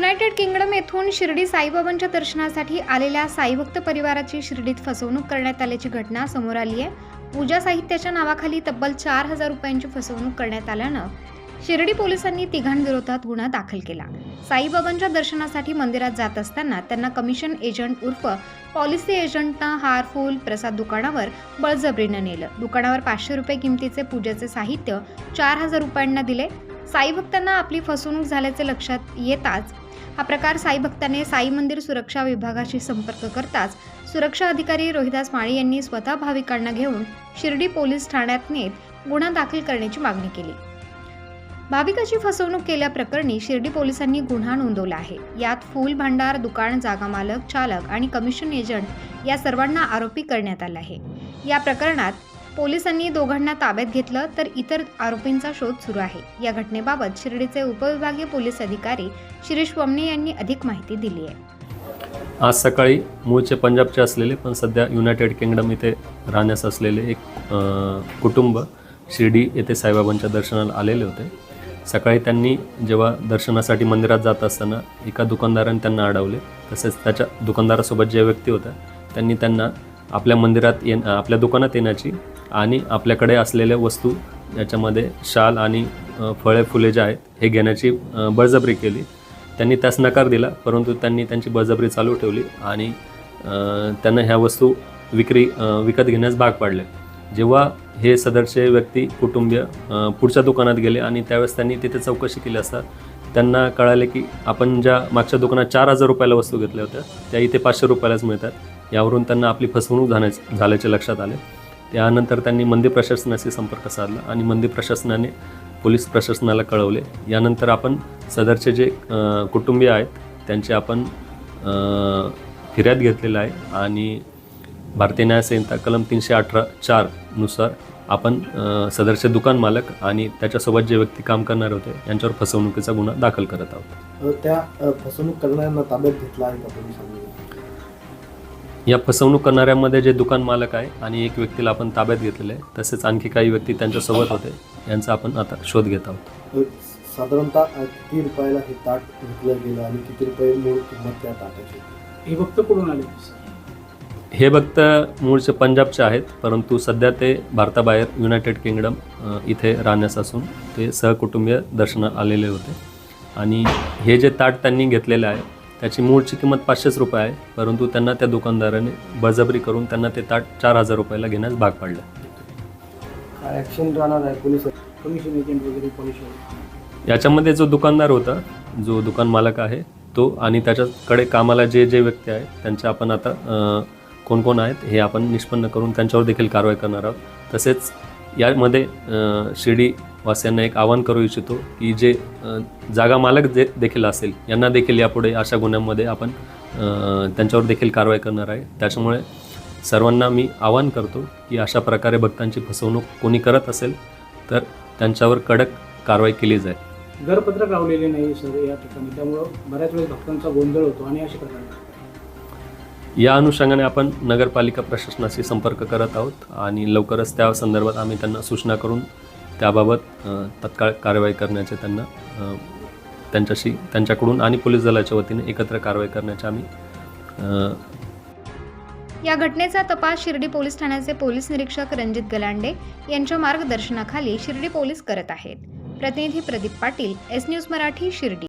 United kingdom येथून शिर्डी साईबाबांच्या दर्शनासाठी आलेल्या साईभक्त परिवाराची शिर्डीत फसवणूक करण्यात आल्याची घटना समोर आली आहे. पूजा साहित्याच्या नावाखाली तब्बल चार हजार रुपयांची फसवणूक करण्यात आल्यानं शिर्डी पोलिसांनी तिघांविरोधात गुन्हा दाखल केला. साईबाबांच्या दर्शनासाठी मंदिरात जात असताना त्यांना कमिशन एजंट उर्फ पॉलिसी एजंटनं हार फूल प्रसाद दुकानावर बळजबरीनं नेलं. दुकानावर पाचशे रुपये किमतीचे पूजेचे साहित्य चार हजार रुपयांना दिले. साईभक्तांना आपली फसवणूक झाल्याचे लक्षात येताच हा प्रकार साई भक्ताने साई मंदिर सुरक्षा विभागाशी संपर्क करताच सुरक्षा अधिकारी रोहिदास माळी यांनी स्वतः भाविकांना घेऊन शिर्डी पोलीस ठाण्यात नेत गुन्हा दाखल करण्याची मागणी केली. भाविकाची फसवणूक केल्याप्रकरणी शिर्डी पोलिसांनी गुन्हा नोंदवला आहे. यात फूल भांडार दुकान जागा मालक चालक आणि कमिशन एजंट या सर्वांना आरोपी करण्यात आला आहे. या प्रकरणात पोलिसांनी दोघांना ताब्यात घेतलं तर इतर आरोपींचा शोध सुरू आहे. या घटनेबाबत शिर्डीचे उपविभागीय पोलीस अधिकारी शिरीष वमने यांनी अधिक माहिती दिली आहे. आज सकाळी मूळचे पंजाबचे असलेले पण सध्या युनायटेड किंगडम इथे राहण्यास असलेले एक कुटुंब शिर्डी येथे साईबाबांच्या दर्शनाला आलेले होते. सकाळी त्यांनी जेव्हा दर्शनासाठी मंदिरात जात असताना एका दुकानदाराने त्यांना अडवले तसेच त्याच्या दुकानदारासोबत जे व्यक्ती होत्या त्यांनी त्यांना आपल्या मंदिरात ये आपल्या दुकानात येण्याची आणि आपल्याकडे असलेल्या वस्तू याच्यामध्ये शाल आणि फळे फुले जे आहेत हे घेण्याची बळजबरी केली. त्यांनी त्यास नकार दिला परंतु त्यांनी त्यांची बळजबरी चालू ठेवली आणि त्यांना ह्या वस्तू विक्री विकत घेण्यास भाग पाडले. जेव्हा हे सदरचे व्यक्ती कुटुंबीय पुढच्या दुकानात गेले आणि त्यावेळेस त्यांनी तिथे चौकशी केली असता त्यांना कळाले की आपण ज्या मागच्या दुकानात चार हजार रुपयाला वस्तू घेतल्या होत्या त्या इथे पाचशे रुपयालाच मिळतात. यावरून त्यांना आपली फसवणूक झाल्या झाल्याचे लक्षात आले. त्यानंतर त्यांनी मंदिर प्रशासनाशी संपर्क साधला आणि मंदिर प्रशासनाने पोलीस प्रशासनाला कळवले. यानंतर आपण सदरचे जे कुटुंबीय आहेत त्यांचे आपण फिर्याद घेतलेला आहे आणि भारतीय न्याय संहिता कलम तीनशे अठरा चारनुसार आपण सदरचे दुकान मालक आणि त्याच्यासोबत जे व्यक्ती काम करणारे होते यांच्यावर फसवणुकीचा गुन्हा दाखल करत आहोत. त्या फसवणूक करणाऱ्यांना ताब्यात घेतला आहे का पोलिसांनी? या फसवणूक करणाऱ्यांमध्ये जे दुकान मालक आहे आणि एक व्यक्तीला आपण ताब्यात घेतलेलं आहे तसेच आणखी काही व्यक्ती त्यांच्यासोबत होते यांचा आपण आता शोध घेत आहोत. साधारणतः किती रुपयाला हे ताट विकलं गेलं आणि किती रुपये मूळ किंमत त्या ताटाची हे फक्त कुठून आले? हे भक्त मूळचे पंजाबचे आहेत परंतु सध्या ते भारताबाहेर युनायटेड किंगडम इथे राहण्यास असून ते सहकुटुंबीय दर्शनात आलेले होते. आणि हे जे ताट त्यांनी घेतलेलं आहे त्याची मूळची किंमत पाचशेच रुपये आहे परंतु त्यांना त्या दुकानदाराने बळजबरी करून त्यांना ते ताट चार हजार रुपयाला घेण्यास भाग पाडलं. ॲक्शन राहणार आहे पोलीस कमिशन एजंट वगैरे पॉलिश याच्यामध्ये जो दुकानदार होता जो दुकान मालक आहे तो आणि त्याच्याकडे कामाला जे जे व्यक्ती आहेत त्यांचे आपण आता कोण कोण आहेत हे आपण निष्पन्न करून त्यांच्यावर देखील कारवाई करणार आहोत. तसेच यामध्ये शिर्डी वासियांना एक आवाहन करू इच्छितो की जे जागा मालक जे देखील असेल यांना देखील यापुढे अशा गुन्ह्यांमध्ये आपण त्यांच्यावर देखील कारवाई करणार आहे. त्याच्यामुळे सर्वांना मी आवाहन करतो की अशा प्रकारे भक्तांची फसवणूक कोणी करत असेल तर त्यांच्यावर कडक कारवाई केली जाईल. घरपत्रक लावलेले नाही सर या ठिकाणी त्यामुळं बऱ्याच वेळेस भक्तांचा गोंधळ होतो आणि अशा प्रकारे. या अनुषंगाने आपण नगरपालिका प्रशासनाशी संपर्क करत आहोत आणि लवकरच त्या संदर्भात आम्ही त्यांना सूचना करून त्याबाबत तत्काळ कारवाई करण्याचे त्यांना त्यांच्याशी त्यांच्याकडून आणि पोलीस दलाच्या वतीने एकत्र कारवाई करण्याचे आम्ही या घटनेचा तपास शिर्डी पोलीस ठाण्याचे पोलीस निरीक्षक रणजित गलांडे यांच्या मार्गदर्शनाखाली शिर्डी पोलीस करत आहेत. प्रतिनिधी प्रदीप पाटील एस न्यूज मराठी शिर्डी.